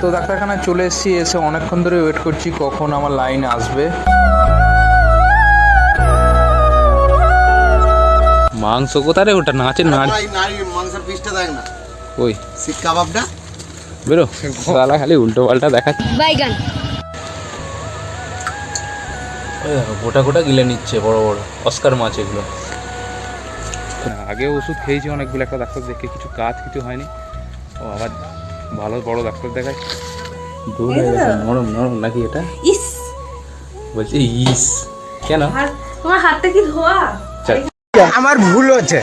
তো ডাক্তারখানায় চলে এসেছি এসে অনেকক্ষণ ধরে ওয়েট করছি কখন আমার লাইন আসবে। মাংস কোথায় রে ওটা? নাচে নাচ। মাংসের পিসটা দেখ না। ওই। শিক কাবাবটা? বেরো। সালা খালি উল্টো পাল্টা দেখাচ্ছে বাইগান গোটা গোটা গিলে নিচ্ছে বড় বড়। অস্কার মাছ এগুলো। আগে ওষুধ খেয়েছি অনেকগুলো একটা ডাক্তার দেখে কিছু কাজ কিছু হয়নি। ও আবার ভালো বড় ডাক্তার দেখায় দূর হয়ে গেছে নরম নরম নাকি এটা? ইস। বলছি ইস। কেন? তোমার হাতটা কি ধোয়া? আমার ভুল হচ্ছে।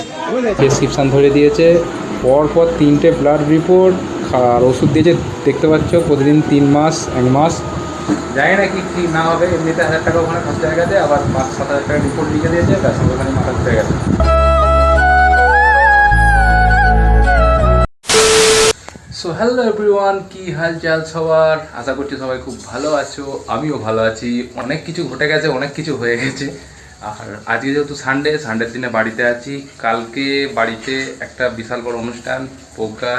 প্রেসক্রিপশান ধরে দিয়েছে পর পর তিনটে ব্লাড রিপোর্ট আর ওষুধ দিয়েছে দেখতে পাচ্ছ প্রতিদিন তিন মাস এক মাস। জানি না কি কি না হবে এমনিতে হাজার টাকা ওখানে খরচা হয়ে গেছে আবার পাঁচ সাত হাজার টাকা রিপোর্ট লিখে দিয়েছে তার সঙ্গে ওখানে মাথা ঘুরে গেছে। সো হ্যালো এভরিওয়ান কি হালচাল সবার? আশা করছি সবাই খুব ভালো আছো, আমিও ভালো আছি। অনেক কিছু ঘটে গেছে, অনেক কিছু হয়ে গেছে। আর আজকে যেহেতু সানডে সানডের দিনে বাড়িতে আছি। কালকে বাড়িতে একটা বিশাল বড় অনুষ্ঠান প্রজ্ঞা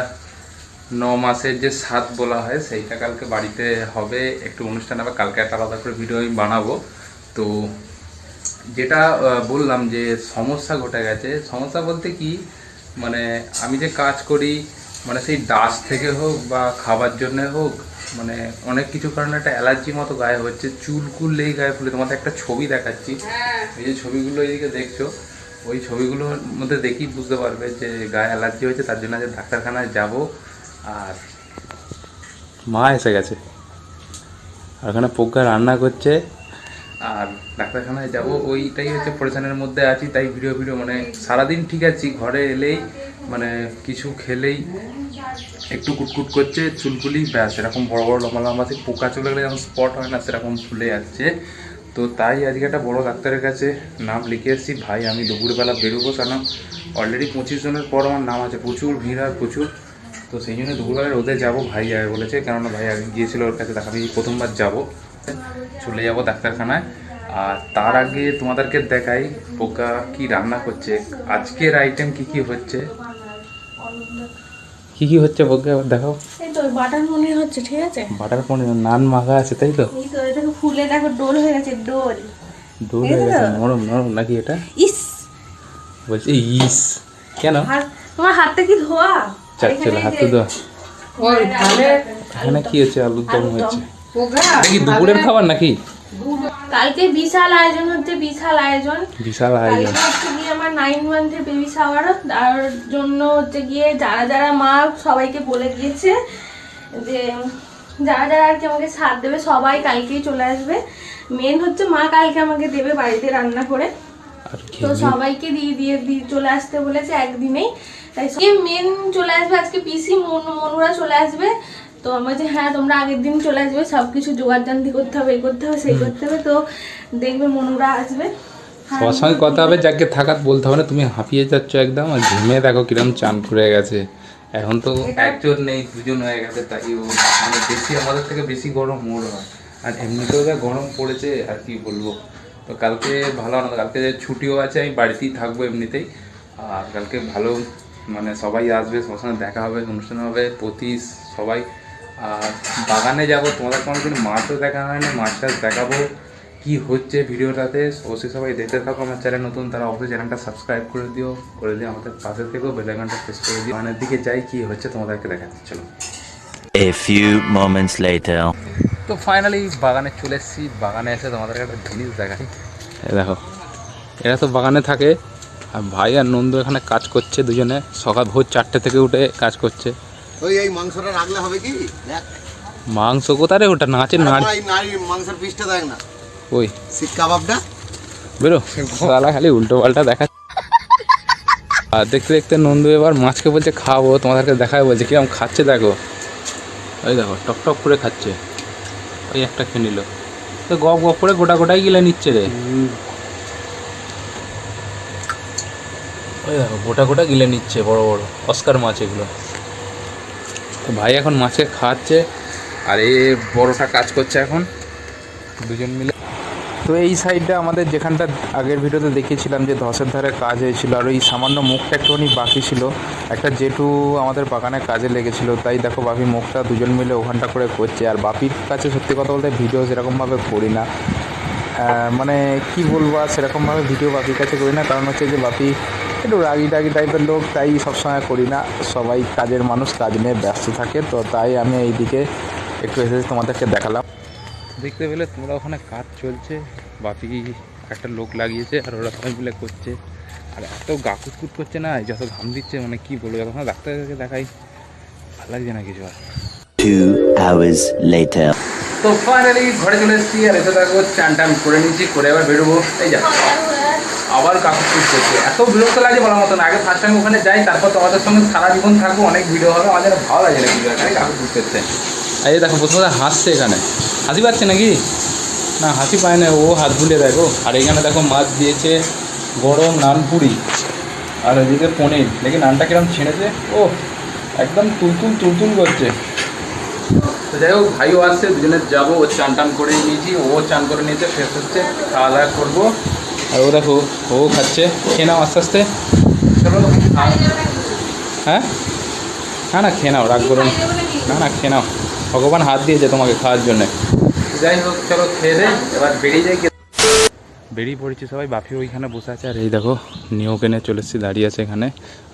ন মাসের যে সাত বলা হয়, সেইটা কালকে বাড়িতে হবে। একটু অনুষ্ঠান হবে, কালকে একটা আলাদা করে ভিডিও আমি বানাবো। তো যেটা বললাম যে সমস্যা ঘটে গেছে। সমস্যা বলতে কি মানে আমি যে কাজ করি মানে সেই ডাস্ট থেকে হোক বা খাবার জন্য হোক মানে অনেক কিছু কারণে একটা অ্যালার্জি মতো গায়ে হচ্ছে। চুল কুললেই গায়ে ফুলে তোমাদের একটা ছবি দেখাচ্ছি। এই যে ছবিগুলো এইদিকে দেখছ ওই ছবিগুলোর মধ্যে দেখি বুঝতে পারবে যে গায়ে অ্যালার্জি হয়েছে তার জন্য যে ডাক্তারখানায় যাব। আর মা এসে গেছে। আর ওখানে প্রজ্ঞা রান্না করছে আর ডাক্তারখানায় যাব, ওইটাই হচ্ছে পরেশানের মধ্যে আছি, তাই ভিডিও ভিডিও মানে সারাদিন ঠিক আছি, ঘরে এলেই মানে কিছু খেলেই একটু কুটকুট করছে, চুলকুলি, ব্যাস, এরকম বড় বড় লম্বা লম্বা সেই পোকা চলে গেলে যেমন স্পট হয় না, সেরকম ফুলে যাচ্ছে। তো তাই আজকে একটা বড় ডাক্তারের কাছে নাম লিখে এসেছি, ভাই, আমি দুপুরবেলা বেরোবো কারণ অলরেডি পঁচিশ জনের পর আমার নাম আছে, প্রচুর ভিড় আর প্রচুর। তো সেই জন্য দুপুরবেলা রোদে যাব, ভাই যাবে বলেছে, কেননা ভাই আগে গিয়েছিল ওর কাছে দেখা প্রথমবার যাব। চলে যাব ডাক্তারখানায়। আর তার আগে তোমাদেরকে দেখাই পোকা কি রান্না করছে আজকের আইটেম কি কি হচ্ছে। কি কি হচ্ছে পোকা এবার দেখাও। এই তো বাটার পনির হচ্ছে ঠিক আছে? বাটার পনির নান মাখা আছে তাই তো? এই তো এটাকে ফুলে দেখো ডোল হয়ে গেছে ডোল। দূর হয়ে গেছে নরম নরম নাকি এটা? ইস! বলছি ইস কেন? তোমার হাতটা কি ধোয়া? চাচ্ছিল হাতে দেওয়া এখানে কি হচ্ছে আলুর দম হচ্ছে এটা দুপুরের খাবার নাকি? কালকে বিশাল আয়োজন হচ্ছে বিশাল আয়োজন। বিশাল আয়োজন। হচ্ছে গিয়ে আমার নাইন মান্থের বেবি শাওয়ার তার জন্য হচ্ছে গিয়ে যারা যারা মা সবাইকে বলে দিয়েছে যে যারা যারা আর কি আমাকে সাথ দেবে সবাই কালকেই চলে আসবে। মেন হচ্ছে মা কালকে আমাকে দেবে বাড়িতে রান্না করে। তো সবাইকে দিয়ে দিয়ে দিয়ে চলে আসতে বলেছে একদিনেই। তাই মেন চলে আসবে আজকে পিসি মনু মনুরা চলে আসবে। তো আমার যে হ্যাঁ তোমরা আগের দিন চলে আসবে সব কিছু জোগাড়জান্তি করতে হবে এই করতে হবে সেই করতে হবে। তো দেখবে মনুরা আসবে। হ্যাঁ, সবার সঙ্গে কথা হবে যাকে থাকাত বলতে হবে না তুমি হাঁপিয়ে যাচ্ছ একদম আর ঘেমে দেখো কিরম চান করে গেছে। এখন তো একজন নেই দুজন হয়ে গেছে তাই ও মানে বেশি আমাদের থেকে বেশি গরম ওর হয়। আর এমনিতেও যা গরম পড়েছে আর কি বলব? তো কালকে ভালো আনন্দ কালকে যে ছুটিও আছে আমি বাড়িতেই থাকব এমনিতেই। আর কালকে ভালো মানে সবাই আসবে সবার সঙ্গে দেখা হবে অনুষ্ঠান হবে প্রতি সবাই আর বাগানে যাব তোমাদের কোনোদিন মাছও দেখা হয় না মাছ টাছ দেখাবো। কি হচ্ছে ভিডিওটাতে অবশ্যই সবাই দেখতে থাকো আমার চ্যানেল নতুন তারা অবশ্যই চ্যানেলটা সাবস্ক্রাইব করে দিও করে দিও আমাদের পাশে থেকেও বেলাইকনটা প্রেস করে দিও। বাগানের দিকে যাই কি হচ্ছে তোমাদেরকে দেখাচ্ছি চলো। A few moments later. তো ফাইনালি বাগানে চলে এসেছি বাগানে এসে তোমাদেরকে একটা জিনিস দেখাই দেখো এরা তো বাগানে থাকে আর ভাই আর নন্দু এখানে কাজ করছে দুজনে সকাল ভোর চারটে থেকে উঠে কাজ করছে। ওই এই মাংসটা রাখলে হবে কি? দেখ। মাংস কোথায় রে ওটা? নাচে। মাংসের পিসটা দেখ না। ওই। শিক কাবাবটা? বেরো। সালা খালি উল্টো পাল্টা দেখা আর দেখতে দেখতে নন্দু এবার মাছকে বলছে খাব তোমাদেরকে দেখায় বলছে কিরম খাচ্ছে দেখো। ওই দেখো টক টক করে খাচ্ছে। ওই একটা খেয়ে নিল। তো গপ গপ করে গোটা গোটাই গিলে নিচ্ছে রে। ওই দেখো গোটা গোটা গিলে নিচ্ছে বড় বড়। অস্কার মাছ এগুলো। তো ভাই এখন মাছকে খাওয়াচ্ছে আর এ বড়টা কাজ করছে এখন। দুজন মিলে। তো এই সাইডটা আমাদের যেখানটা আগের ভিডিওতে দেখিয়েছিলাম যে ধসের ধারে কাজ হয়েছিল, আর ওই সামান্য মুখটা একটুখানি বাকি ছিল। একটা জেঠু আমাদের বাগানে কাজে লেগেছিল, তাই দেখো বাপি মুখটা দুজন মিলে ওখানটা করে করছে। আর বাপির কাছে সত্যি কথা বলতে ভিডিও সেরকমভাবে করি না। মানে কি বলব আর সেরকমভাবে ভিডিও বাপির কাছে করি না, কারণ হচ্ছে যে বাপি একটু রাগি টাগি টাইপের লোক তাই সবসময় করি না। সবাই কাজের মানুষ কাজ নিয়ে ব্যস্ত থাকে তো তাই আমি এইদিকে একটু এসে তোমাদেরকে দেখালাম। দেখতে পেলে তোমরা ওখানে কাজ চলছে বাপি একটা লোক লাগিয়েছে আর ওরা সবাই মিলে করছে। আর এত গা কুটকুট করছে না যত ঘাম দিচ্ছে মানে কি বলব যখন ডাক্তারকে দেখাই ভালো লাগছে না কিছু আর। তো ফাইনালি ঘরে চলে এসেছি আর এসে দেখো চান টান করে নিয়েছি করে আবার বেরোবো এই যা আবার কাকুর করছে। এত বিরক্ত লাগে বলার মতো না। আগে ফার্স্ট টাইম ওখানে যাই তারপর তোমাদের সঙ্গে সারা জীবন থাকব অনেক ভিডিও হবে আমাদের ভালো লাগে না ভিডিও এখানে কাকুর করছে এই দেখো প্রথমে হাসছে এখানে। হাসি পাচ্ছে নাকি? না হাসি পায় না ও হাত ভুলে দেখো। আর এখানে দেখো মাছ দিয়েছে গরম নান পুরি আর এদিকে পনির। দেখি নানটা কিরম ছেড়েছে। ও একদম তুলতুল তুলতুল করছে। তো যাই হোক ভাইও আসছে দুজনে যাব ও চান টান করে নিয়েছি ও চান করে নিয়েছে ফ্রেশ হচ্ছে খাওয়া দাওয়া করব। আর ও দেখো ও খাচ্ছে। খেয়ে নাও আস্তে আস্তে। হ্যাঁ? না না খেয়ে নাও রাগ করুন না। না খেয়ে নাও। ভগবান হাত দিয়েছে তোমাকে খাওয়ার জন্যে। যাই হোক চলো খেয়ে দে এবার বেরিয়ে যাই বেরিয়ে পড়েছি সবাই বাপি ওইখানে বসে আছে। আর এই দেখো নিও কেনে চলে এসেছি দাঁড়িয়ে আছে এখানে।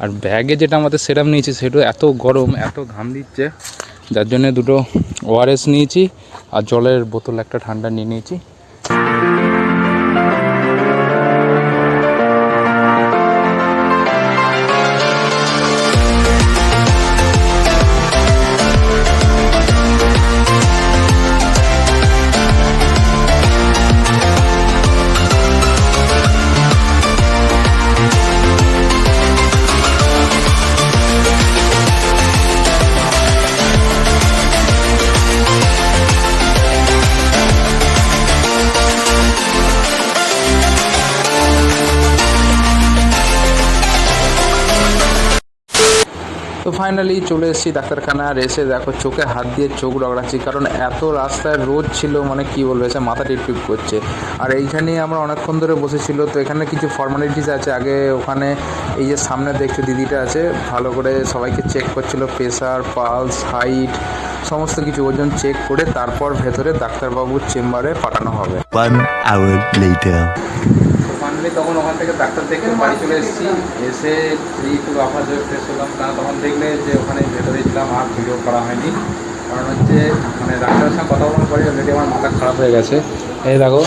আর ব্যাগে যেটা আমাদের সেরাম নিয়েছি সেটা এত গরম এত ঘাম দিচ্ছে। যার জন্য দুটো ওআরএস নিয়েছি আর জলের বোতল একটা ঠান্ডা নিয়ে নিয়েছি। তো ফাইনালি চলে এসেছি ডাক্তারখানা আর এসে দেখো চোখে হাত দিয়ে চোখ রগড়াচ্ছি, কারণ এত রাস্তায় রোদ ছিল মানে কি বলব, এসে মাথা টিপটিপ করছে। আর এইখানেই আমরা অনেকক্ষণ ধরে বসেছিল, তো এখানে কিছু ফর্মালিটিস আছে। আগে ওখানে এই যে সামনে দেখছ দিদিটা আছে, ভালো করে সবাইকে চেক করছিল প্রেশার পালস হাইট সমস্ত কিছু ওজন চেক করে তারপর ভেতরে ডাক্তারবাবুর চেম্বারে পাঠানো হবে। ফাইনালি তখন ওখান থেকে ডাক্তার দেখে বাড়ি চলে এসেছি। এসে এই একটু আবার হয়ে ফ্রেশ হলাম তা তখন দেখলে যে ওখানে ভেতরে ছিলাম, আর ভিডিও করা হয়নি। কারণ হচ্ছে মানে ডাক্তারের সঙ্গে কথা বলার পরে অলরেডি আমার মাথা খারাপ হয়ে গেছে। এই দেখো,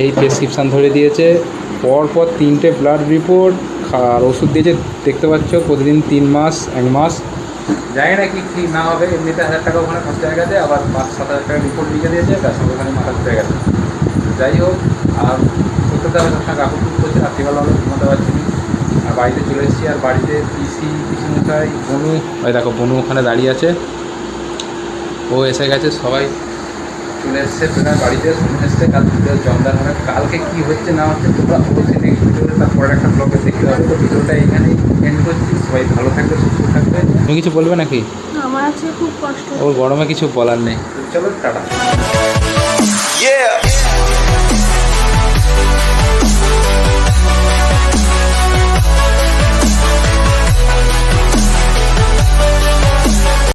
এই প্রেসক্রিপশান ধরে দিয়েছে। পর পর তিনটে ব্লাড রিপোর্ট আর ওষুধ দিয়েছে, দেখতে পাচ্ছ, প্রতিদিন তিন মাস, এক মাস। জানি না কি ঠিক না হবে, এমনিতে হাজার টাকা ওখানে খরচা হয়ে গেছে, আবার পাঁচ, সাত হাজার টাকা রিপোর্ট লিখে দিয়েছে, তার সঙ্গে ওখানে মাথা ঘুরে গেছে। যাই হোক, আর সবসময় কাপড় টুক করছি রাত্রিবেলা হলো ঘুমাতে পারছি আর বাড়িতে চলে এসেছি আর বাড়িতে পিসি পিসি মশাই বনু ওই দেখো বনু ওখানে দাঁড়িয়ে আছে। ও এসে গেছে সবাই চলে এসছে প্রায় বাড়িতে শুনে এসছে কাল জমদার হবে। কালকে কী হচ্ছে না হচ্ছে তোমরা অবশ্যই নেক্সট ভিডিওতে তারপরে একটা ব্লগে দেখতে হবে তো ভিডিওটা এখানেই এন্ড করছি সবাই ভালো থাকবে সুস্থ থাকবে। তুমি কিছু বলবে নাকি? আমার আছে খুব কষ্ট। ওর গরমে কিছু বলার নেই। চলো টাটা।